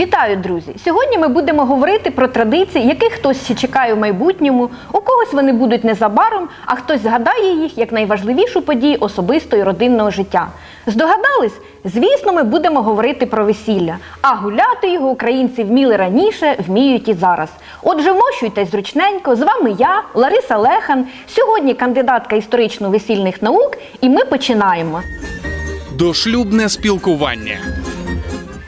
Вітаю, друзі! Сьогодні ми будемо говорити про традиції, яких хтось ще чекає в майбутньому, у когось вони будуть незабаром, а хтось згадає їх як найважливішу подію особистого і родинного життя. Здогадались? Звісно, ми будемо говорити про весілля, а гуляти його українці вміли раніше, вміють і зараз. Отже, вмощуйтесь зручненько. З вами я, Лариса Лехан, сьогодні кандидатка історично-весільних наук, і ми починаємо. Дошлюбне спілкування.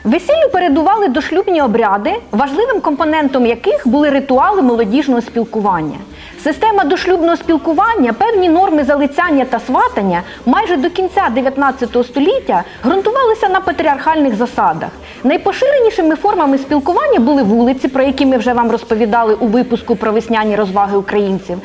Весіллю передували дошлюбні обряди, важливим компонентом яких були ритуали молодіжного спілкування. Система дошлюбного спілкування, певні норми залицяння та сватання майже до кінця 19 століття ґрунтувалися на патріархальних засадах. Найпоширенішими формами спілкування були вулиці, про які ми вже вам розповідали у випуску про весняні розваги українців,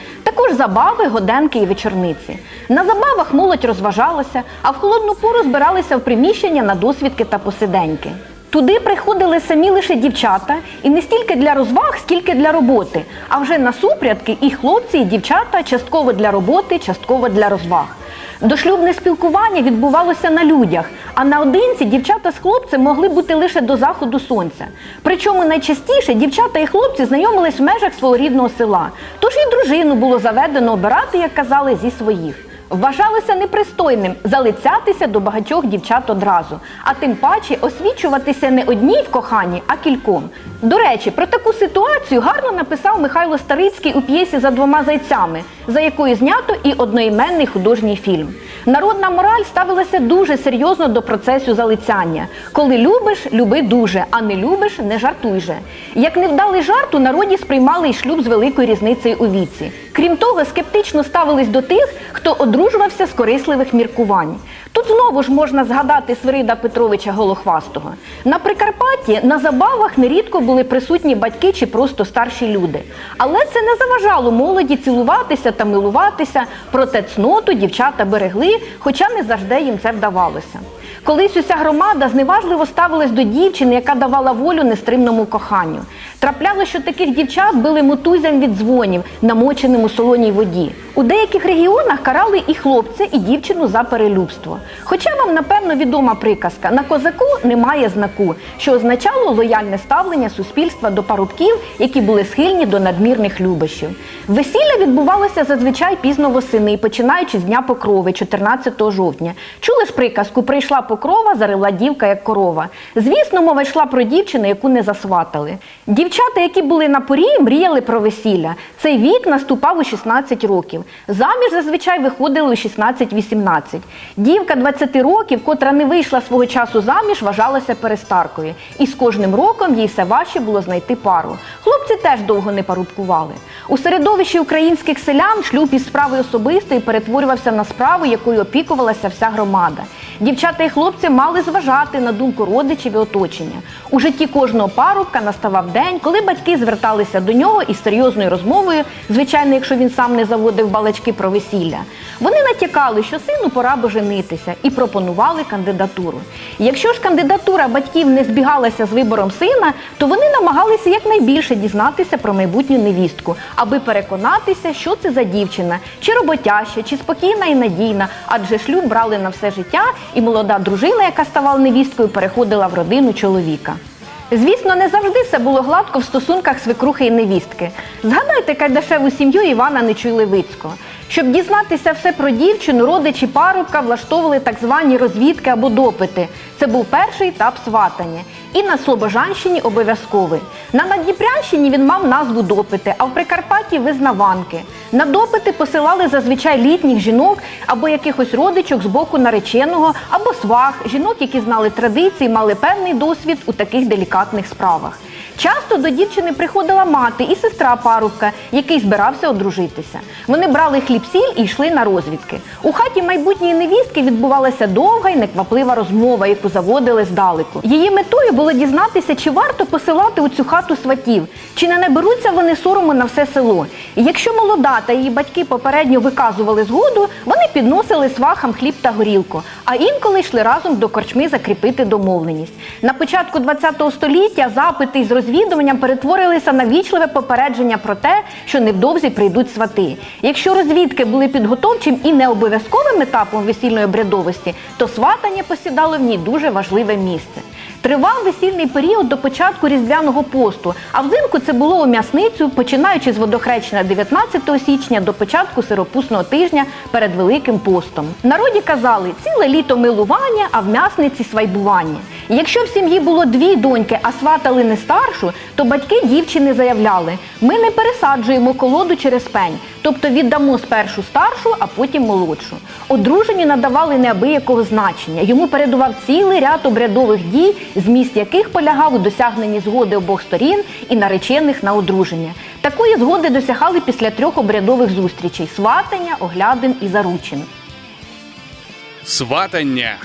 також забави, годенки і вечорниці. На забавах молодь розважалася, а в холодну пору збиралися в приміщення на досвідки та посиденьки. Туди приходили самі лише дівчата, і не стільки для розваг, скільки для роботи. А вже на супрядки і хлопці, і дівчата частково для роботи, частково для розваг. Дошлюбне спілкування відбувалося на людях, а наодинці дівчата з хлопцем могли бути лише до заходу сонця. Причому найчастіше дівчата і хлопці знайомились в межах свого рідного села. Тож і дружину було заведено обирати, як казали, зі своїх. Вважалося непристойним залицятися до багатьох дівчат одразу, а тим паче освічуватися не одній в коханні, а кільком. До речі, про таку ситуацію гарно написав Михайло Старицький у п'єсі за двома зайцями, за якою знято і одноіменний художній фільм. Народна мораль ставилася дуже серйозно до процесу залицяння. Коли любиш, люби дуже, а не любиш, не жартуй же. Як невдалий жарт, у народі сприймали й шлюб з великою різницею у віці. Крім того, скептично ставились до тих, хто одружувався з корисливих міркувань. Тут знову ж можна згадати Свирида Петровича Голохвастого. На Прикарпатті на забавах нерідко були присутні батьки чи просто старші люди. Але це не заважало молоді цілуватися та милуватися, проте цноту дівчата берегли, хоча не завжди їм це вдавалося. Колись уся громада зневажливо ставилась до дівчини, яка давала волю нестримному коханню. Трапляло, що таких дівчат били мотузям від дзвонів, намоченим у солоній воді. У деяких регіонах карали і хлопця, і дівчину за перелюбство. Хоча вам, напевно, відома приказка на козаку немає знаку, що означало лояльне ставлення суспільства до парубків, які були схильні до надмірних любощів. Весілля відбувалося зазвичай пізно восени, починаючи з дня покрови, 14 жовтня. Чули ж приказку Прийшла покрова, зарила дівка як корова. Звісно, мова йшла про дівчину, яку не засватали. Дівчата, які були на порі, мріяли про весілля. Цей вік наступав у 16 років. Заміж зазвичай виходили у 16-18. Дівка 20 років, котра не вийшла свого часу заміж, вважалася перестаркою. І з кожним роком їй все важче було знайти пару. Хлопці теж довго не парубкували. У середовищі українських селян шлюб із справи особистої перетворювався на справу, якою опікувалася вся громада. Дівчата і мали зважати на думку родичів і оточення. У житті кожного парубка наставав день, коли батьки зверталися до нього із серйозною розмовою, звичайно, якщо він сам не заводив балачки про весілля. Вони натякали, що сину пора б женитися, і пропонували кандидатуру. Якщо ж кандидатура батьків не збігалася з вибором сина, то вони намагалися якнайбільше дізнатися про майбутню невістку, аби переконатися, що це за дівчина, чи роботяща, чи спокійна і надійна, адже шлюб брали на все життя, і молода дружина, яка ставала невісткою, переходила в родину чоловіка. Звісно, не завжди все було гладко в стосунках свекрухи і невістки. Згадайте кайдашеву сім'ю Івана Нечуй-Левицького. Щоб дізнатися все про дівчину, родичі парубка влаштовували так звані розвідки або допити. Це був перший етап сватання. І на Слобожанщині обов'язковий. На Надніпрянщині він мав назву допити, а в Прикарпатті визнаванки. На допити посилали зазвичай літніх жінок або якихось родичок з боку нареченого, або свах, жінок, які знали традиції, мали певний досвід у таких делікатних справах. Часто до дівчини приходила мати і сестра парубка, який збирався одружитися. Вони брали хліб-сіль і йшли на розвідки. У хаті майбутньої невістки відбувалася довга і некваплива розмова, яку заводили здалеку. Її метою було дізнатися, чи варто посилати у цю хату сватів, чи не наберуться вони сорому на все село. І якщо молода та її батьки попередньо виказували згоду, вони підносили свахам хліб та горілку, а інколи йшли разом до корчми закріпити домовленість. На початку ХХ століття запити із розвідуванням перетворилися на вічливе попередження про те, що невдовзі прийдуть свати. Якщо розвідки були підготовчим і не обов'язковим етапом весільної обрядовості, то сватання посідало в ній дуже важливе місце. Тривав весільний період до початку різдвяного посту, а взимку це було у м'ясницю, починаючи з водохрещення 19 січня до початку сиропусного тижня перед Великим постом. Народі казали ціле літо милування, а в м'ясниці свайбування. І якщо в сім'ї було дві доньки, а сватали не старшу, то батьки дівчини заявляли: ми не пересаджуємо колоду через пень, тобто віддамо спершу старшу, а потім молодшу. Одруженню надавали неабиякого значення. Йому передував цілий ряд обрядових дій, зміст яких полягав у досягненні згоди обох сторін і наречених на одруження. Такої згоди досягали після трьох обрядових зустрічей: сватання, оглядин і заручин. Сватання.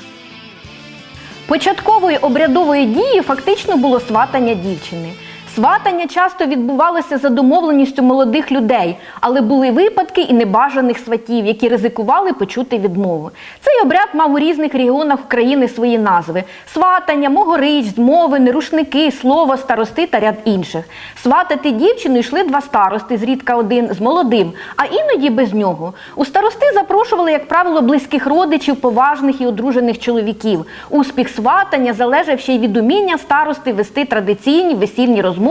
Початковою обрядовою дією фактично було сватання дівчини. Сватання часто відбувалося за домовленістю молодих людей, але були випадки і небажаних сватів, які ризикували почути відмову. Цей обряд мав у різних регіонах України свої назви: сватання, могорич, змовини, рушники, слово, старости та ряд інших. Сватати дівчину йшли два старости, зрідка один з молодим, а іноді без нього. У старости запрошували, як правило, близьких родичів, поважних і одружених чоловіків. Успіх сватання залежав ще й від уміння старости вести традиційні весільні розмови,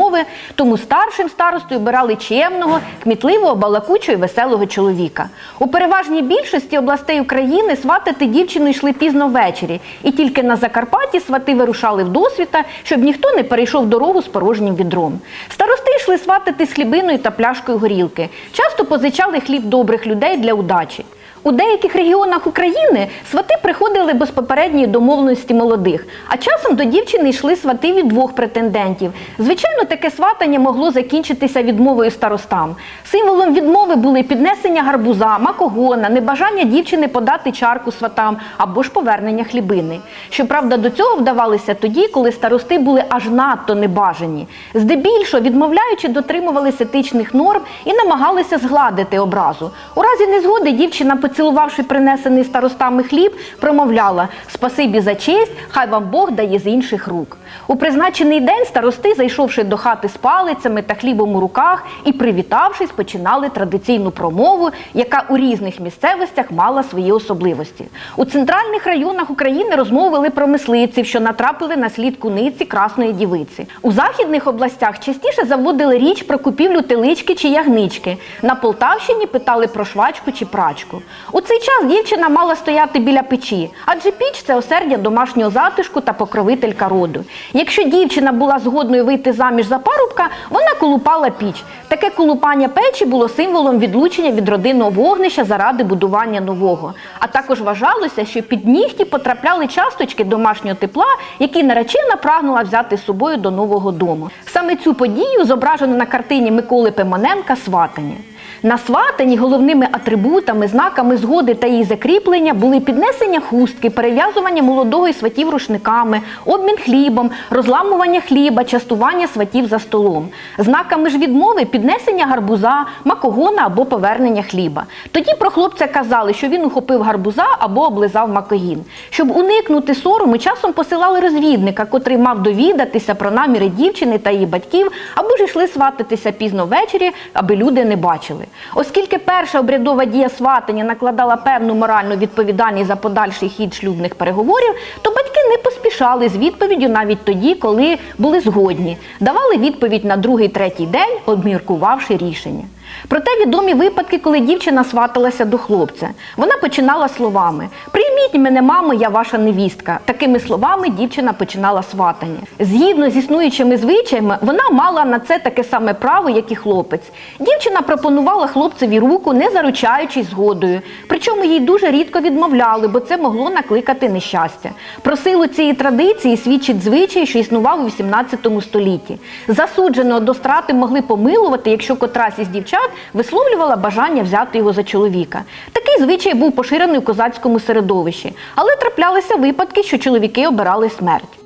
тому старшим старостою обирали чемного, кмітливого, балакучого і веселого чоловіка. У переважній більшості областей України сватати дівчину йшли пізно ввечері, і тільки на Закарпатті свати вирушали в досвіта, щоб ніхто не перейшов дорогу з порожнім відром. Старости йшли сватати з хлібиною та пляшкою горілки. Часто позичали хліб добрих людей для удачі. У деяких регіонах України свати приходили без попередньої домовленості молодих, а часом до дівчини йшли свати від двох претендентів. Звичайно, таке сватання могло закінчитися відмовою старостам. Символом відмови були піднесення гарбуза, макогона, небажання дівчини подати чарку сватам або ж повернення хлібини. Щоправда, до цього вдавалися тоді, коли старости були аж надто небажані. Здебільшого, відмовляючи, дотримувалися етичних норм і намагалися згладити образу. У разі незгоди дівчина, поцілувавши принесений старостами хліб, промовляла Спасибі за честь, хай вам Бог дає з інших рук. У призначений день старости, зайшовши до хати з палицями та хлібом у руках і привітавшись, починали традиційну промову, яка у різних місцевостях мала свої особливості. У центральних районах України розмови вели про мисливців, що натрапили на слід куниці красної дівиці. У західних областях частіше заводили річ про купівлю телички чи ягнички. На Полтавщині питали про швачку чи прачку. У цей час дівчина мала стояти біля печі, адже піч це осердя домашнього затишку та покровителька роду. Якщо дівчина була згодною вийти заміж за парубка, вона колупала піч. Таке колупання печі було символом відлучення від родинного вогнища заради будування нового. А також вважалося, що під нігті потрапляли часточки домашнього тепла, які наречена прагнула взяти з собою до нового дому. Саме цю подію зображено на картині Миколи Пимоненка Сватання. На сватані головними атрибутами, знаками згоди та її закріплення були піднесення хустки, перев'язування молодого і сватів рушниками, обмін хлібом, розламування хліба, частування сватів за столом. Знаками ж відмови піднесення гарбуза, макогона або повернення хліба. Тоді про хлопця казали, що він ухопив гарбуза або облизав макогін. Щоб уникнути сорому, часом посилали розвідника, котрий мав довідатися про наміри дівчини та її батьків, або ж йшли свататися пізно ввечері, аби люди не бачили. Оскільки перша обрядова дія сватання накладала певну моральну відповідальність за подальший хід шлюбних переговорів, то батьки не поспішали з відповіддю навіть тоді, коли були згодні. Давали відповідь на другий третій день, обміркувавши рішення. Проте відомі випадки, коли дівчина сваталася до хлопця. Вона починала словами: Прийміть мене, мамо, я ваша невістка. Такими словами дівчина починала сватання. Згідно з існуючими звичаями, вона мала на це таке саме право, як і хлопець. Дівчина пропонувала хлопцеві руку, не заручаючись згодою. Причому їй дуже рідко відмовляли, бо це могло накликати нещастя. Про силу цієї традиції свідчить звичай, що існував у 18 столітті. Засудженого до страти могли помилувати, якщо котрась із дівчат висловлювала бажання взяти його за чоловіка. Такий звичай був поширений у козацькому середовищі, але траплялися випадки, що чоловіки обирали смерть.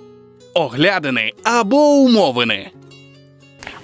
Оглядини або умовини.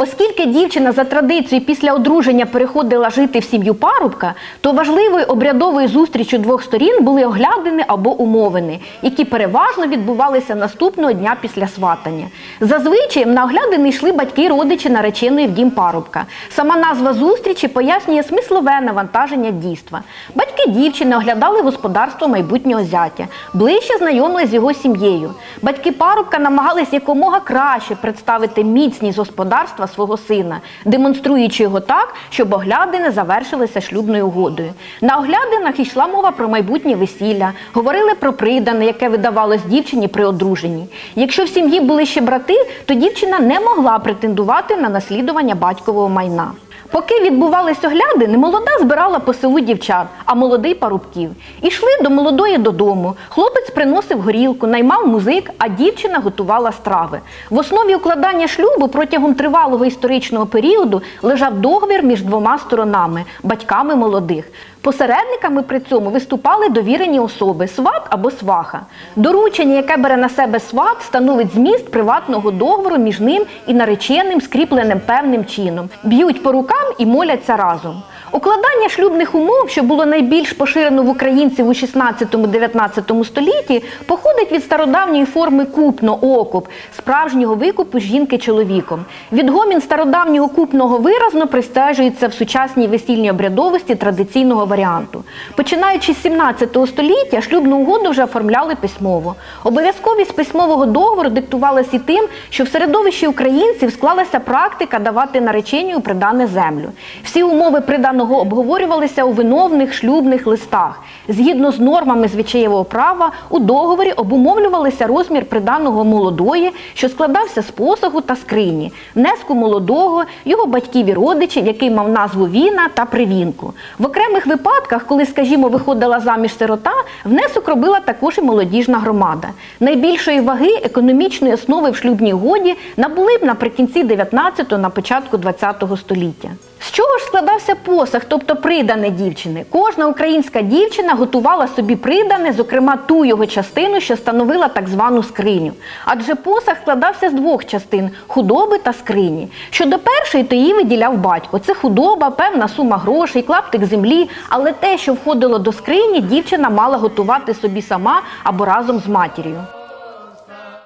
Оскільки дівчина за традицією після одруження переходила жити в сім'ю парубка, то важливою обрядовою зустрічю двох сторін були оглядини або умовини, які переважно відбувалися наступного дня після сватання. Зазвичай на оглядини йшли батьки родичі нареченої в дім парубка. Сама назва зустрічі пояснює смислове навантаження дійства. Батьки дівчини оглядали господарство майбутнього зятя, ближче знайомились з його сім'єю. Батьки парубка намагались якомога краще представити міцність господарства свого сина, демонструючи його так, щоб оглядини завершилися шлюбною угодою. На оглядинах йшла мова про майбутнє весілля, говорили про придане, яке видавалось дівчині при одруженні. Якщо в сім'ї були ще брати, то дівчина не могла претендувати на наслідування батькового майна. Поки відбувались оглядини, молода збирала по селу дівчат, а молодий парубків. Ішли до молодої додому. Хлопець приносив горілку, наймав музик, а дівчина готувала страви. В основі укладання шлюбу протягом тривалого історичного періоду лежав договір між двома сторонами батьками молодих. Посередниками при цьому виступали довірені особи сват або сваха. Доручення, яке бере на себе сват, становить зміст приватного договору між ним і нареченим, скріпленим певним чином. Б'ють по рукам і моляться разом. Укладання шлюбних умов, що було найбільш поширено в українців у 16-19 столітті, походить від стародавньої форми купно-окуп, справжнього викупу жінки чоловіком. Відгомін стародавнього купного виразно пристежується в сучасній весільній обрядовості традиційного варіанту. Починаючи з 17 століття, шлюбну угоду вже оформляли письмово. Обов'язковість письмового договору диктувалась і тим, що в середовищі українців склалася практика давати нареченню придане землю. Всі умови приданого обговорювалися у виновних шлюбних листах. Згідно з нормами звичаєвого права, у договорі обумовлювалися розмір приданого молодої, що складався з посагу та скрині, внеску молодого, його батьків і родичів, який мав назву віна та привінку. В окремих випадках, коли, скажімо, виходила заміж сирота, внесок робила також і молодіжна громада. Найбільшої ваги економічної основи в шлюбній угоді набули б наприкінці 19-го, на початку 20-го століття. З чого ж складався посаг, тобто придане дівчини? Кожна українська дівчина готувала собі придане, зокрема ту його частину, що становила так звану скриню. Адже посаг складався з двох частин худоби та скрині. Щодо першої, то її виділяв батько. Це худоба, певна сума грошей, клаптик землі. Але те, що входило до скрині, дівчина мала готувати собі сама або разом з матір'ю.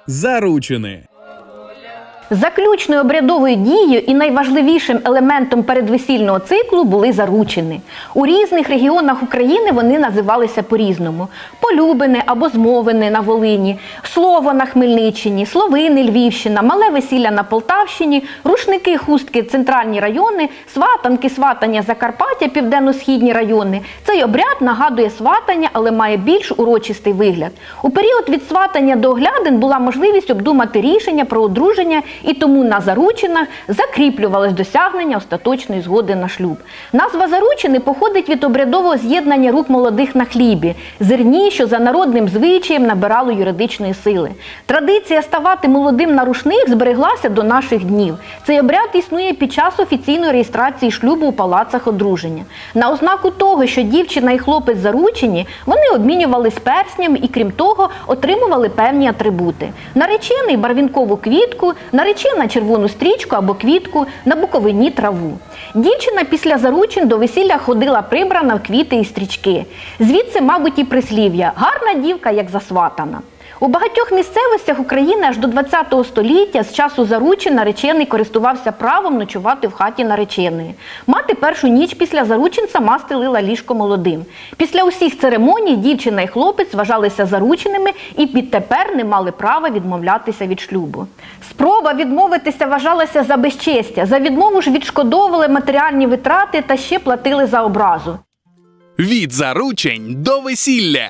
Заручини. Заключною обрядовою дією і найважливішим елементом передвесільного циклу були заручини. У різних регіонах України вони називалися по-різному: полюбини або змовини на Волині, слово на Хмельниччині, словини Львівщина, мале весілля на Полтавщині, рушники, хустки, центральні райони, сватанки, сватання Закарпаття, південно-східні райони. Цей обряд нагадує сватання, але має більш урочистий вигляд. У період від сватання до оглядин була можливість обдумати рішення про одруження і тому на заручинах закріплювалось досягнення остаточної згоди на шлюб. Назва заручини походить від обрядового з'єднання рук молодих на хлібі, зерні, що за народним звичаєм набирало юридичної сили. Традиція ставати молодим на рушник збереглася до наших днів. Цей обряд існує під час офіційної реєстрації шлюбу у палацах одруження. На ознаку того, що дівчина і хлопець заручені, вони обмінювались перснями і, крім того, отримували певні атрибути: наречений барвінкову квітку, наречена червону стрічку або квітку, на буковині траву. Дівчина після заручин до весілля ходила прибрана в квіти і стрічки. Звідси, мабуть, і прислів'я гарна дівка, як засватана. У багатьох місцевостях України аж до ХХ століття з часу заручин наречений користувався правом ночувати в хаті нареченої. Мати першу ніч після заручин сама стелила ліжко молодим. Після усіх церемоній дівчина і хлопець вважалися зарученими і відтепер не мали права відмовлятися від шлюбу. Спроба відмовитися вважалася за безчестя. За відмову ж відшкодовували матеріальні витрати та ще платили за образу. Від заручень до весілля.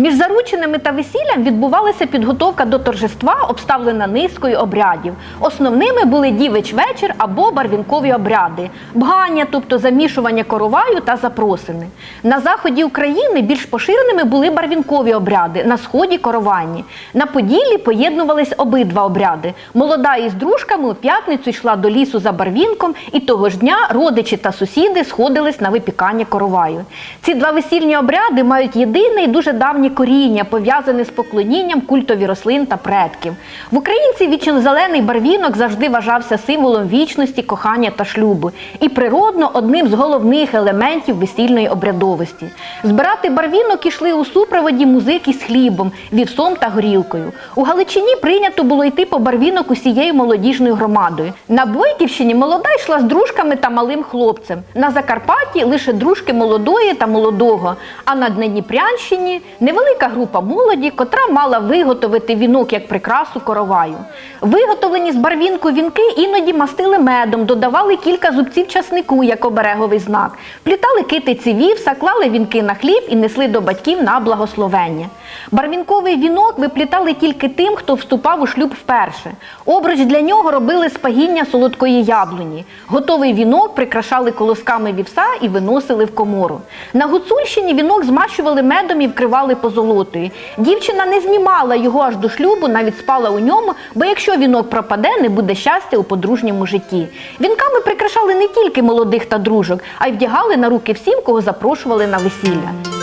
Між зарученими та весіллям відбувалася підготовка до торжества, обставлена низкою обрядів. Основними були дівич вечір або барвінкові обряди, бгання, тобто замішування короваю та запросини. На заході України більш поширеними були барвінкові обряди, на сході коровайні. На Поділлі поєднувались обидва обряди. Молода із дружками у п'ятницю йшла до лісу за барвінком, і того ж дня родичі та сусіди сходились на випікання короваю. Ці два весільні обряди мають єдине і дуже давнє давнє коріння, пов'язане з поклонінням культові рослин та предків. В українців вічно-зелений барвінок завжди вважався символом вічності, кохання та шлюбу і природно одним з головних елементів весільної обрядовості. Збирати барвінок ішли у супроводі музики з хлібом, вівсом та горілкою. У Галичині прийнято було йти по барвінок усією молодіжною громадою. На Бойківщині молода йшла з дружками та малим хлопцем. На Закарпатті лише дружки молодої та молодого. А на Дніпрянщині невелика група молоді, котра мала виготовити вінок як прикрасу короваю. Виготовлені з барвінку вінки іноді мастили медом, додавали кілька зубців часнику як обереговий знак, плітали китиці вівса, клали вінки на хліб і несли до батьків на благословення. Барвінковий вінок виплітали тільки тим, хто вступав у шлюб вперше. Обруч для нього робили з пагіння солодкої яблуні. Готовий вінок прикрашали колосками вівса і виносили в комору. На Гуцульщині вінок змащували медом і вкривали позолотою. Дівчина не знімала його аж до шлюбу, навіть спала у ньому, бо якщо вінок пропаде, не буде щастя у подружньому житті. Вінками прикрашали не тільки молодих та дружок, а й вдягали на руки всім, кого запрошували на весілля.